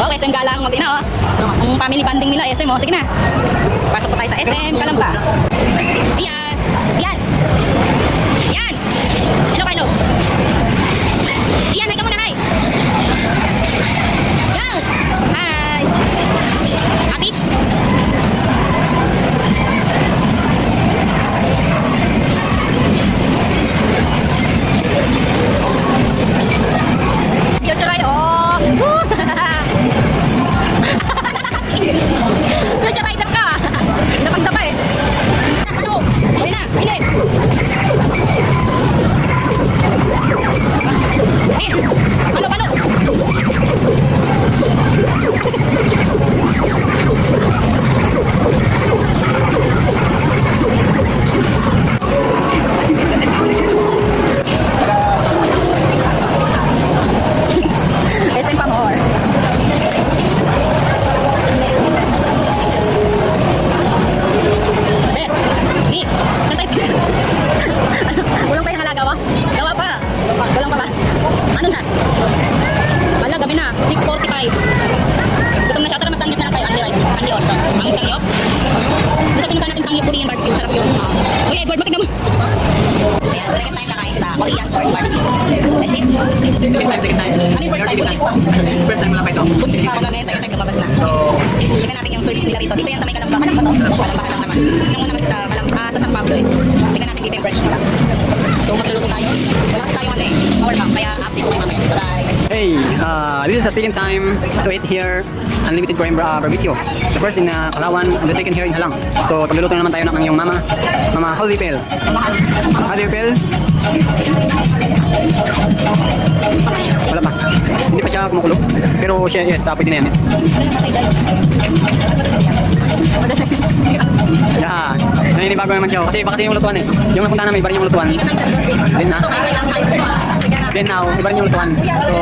Oh, SM Gala ang mag-ina, oh. Ang family bonding nila, SM, oh. Eh, Sige na. Pasok po tayo sa SM, Kalamba. Ayan. Ayan. Ayan. Hello, Kylo. Pa. Kulang pa ba? Ano na? Wala, gabi na. 6.45. Gutom na siya. Tara, magtanggap na lang tayo. Andy rice. Andy on. Ang tangyop. Gusto pinunta natin tangyop Korean barbecue. Sarap yun. Uy, Edward, matignan mo. Ayan, second time na kain sa Korean pork barbecue. Second time, second. Ano yung first time? Buntis. First time mo lang pa ito. Buntis pa ako na second time lumabas na. So, Tingnan natin yung service nila rito. Dito yan sa may Kalamba. Kalamba to? Kalamba lang naman. Nung una kasi sa Kalamba, ah, sa San Pablo eh. Tingnan natin dito yung branch nila. So magluluto tayo. Wala kasi tayong ano. Power bank. Kaya update ko mamaya. Hey, uh, this is the second time to eat here Unlimited Korean uh, Barbecue. The first in uh, Palawan, the second here in Halang. So, pagluluto na naman tayo ng iyong mama, Mama Holy Pel. Holy Pel? Wala pa. Hindi pa siya kumukulo. Pero siya, yes, uh, pwede na yan. eh. Yeah, naninibago naman siya. Kasi baka kasi yung lutuan eh. Yung napunta namin, iba rin yung lutuan. Then na. Then now, iba rin yung lutuan. So,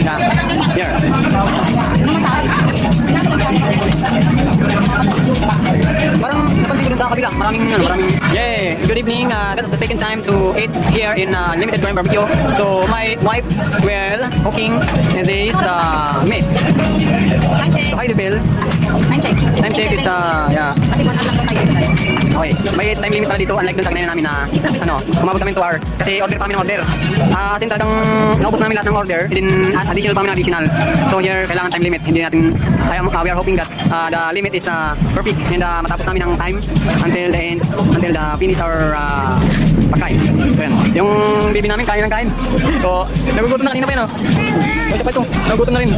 yeah. Here. Parang napansin ko dun sa kabila, maraming ano, maraming Yeah, good evening. Uh, that's the second time to eat here in uh, Limited Korean Barbecue. So my wife will cooking this uh, meat. May time limit pala dito unlike dun sa kanina namin na ano, umabot kami 2 hours. Kasi order pa kami ng order. Ah, uh, talagang naubos namin lahat ng order, then additional pa kami ng additional. So here, kailangan time limit. Hindi natin, kaya uh, we are hoping that uh, the limit is uh, perfect and uh, matapos namin ang time until the end, until the finish our uh, pagkain. So yan. Yung baby namin, kain ng kain. So, nagugutom na kanina pa yun, oh. Siya pa ito. Nagugutom na rin.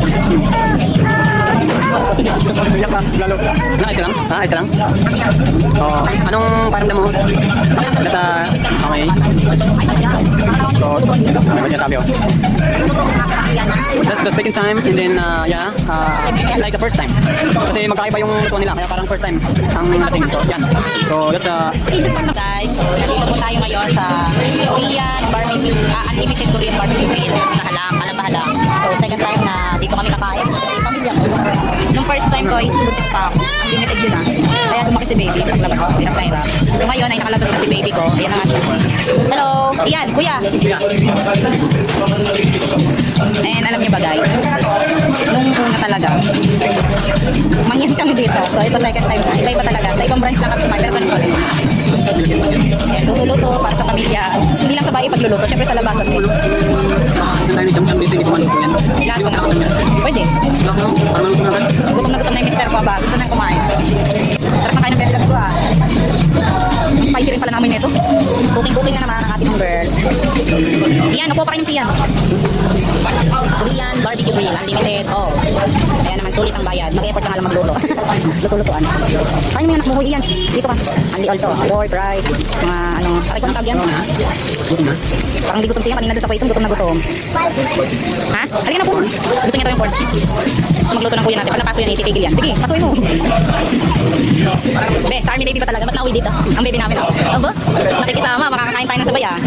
Lalo. Na, ito lang? Ha, ito lang? Oh, anong paramdam mo? Uh, okay. So, ba niya sabi, oh? That's the second time, and then, uh, yeah, uh, like the first time. Kasi magkaiba yung lutuan nila, kaya parang first time ang dating. So, yan. So, that's, uh, Guys, so nandito po tayo ngayon sa Korean barbecue, ah, unlimited Korean barbecue grill sa Halang. Is buntis pa ako. Unlimited yun ah. Kaya lumaki si baby. Paglabas ko, hirap na hirap. So ngayon ay nakalabas na si baby ko. Ayan na nga. Hello! Iyan, kuya! And alam niyo ba guys, nung una talaga, mangyan kami dito. So ito second time na. Iba-iba talaga. Sa ibang branch lang kami. Pero ganun pa rin. Luto-luto para sa pamilya. Hindi lang sa bahay pagluluto. Siyempre sa din. yung time ni Jam Jam, dito hindi ko man yan. Lahat ko na. Pwede. Lang, no? Parang luto na. Gutom na gutom na yung mister ko ba? Gusto nang kumain. Sarap na kain ng pera ko ah. Ang spicy rin pala namin nito. Cooking-cooking na naman ang ating girl. Yan, upo pa rin siya. Korean barbecue grill, unlimited. Oh. Kaya sulit ang bayad. Mag-effort ka nga lang magluto. Luto-lutoan. Kain mo yan, nakumuhi yan. Dito ka. Anli all to. Pork, rice, mga ano. Aray ko ng tag yan. Na. Parang di gutom siya. Kanina doon sa kwetong, gutom na gutom. Ha? Halika na po. Gusto niya daw yung pork. So magluto ng kuya natin. Pag napaso yan, ititigil yan. Sige, pasuin mo. Be, sa army baby pa talaga. Ba't nauwi dito? Ang baby namin. Aba, makikisama. Makakakain tayo ng sabay ah.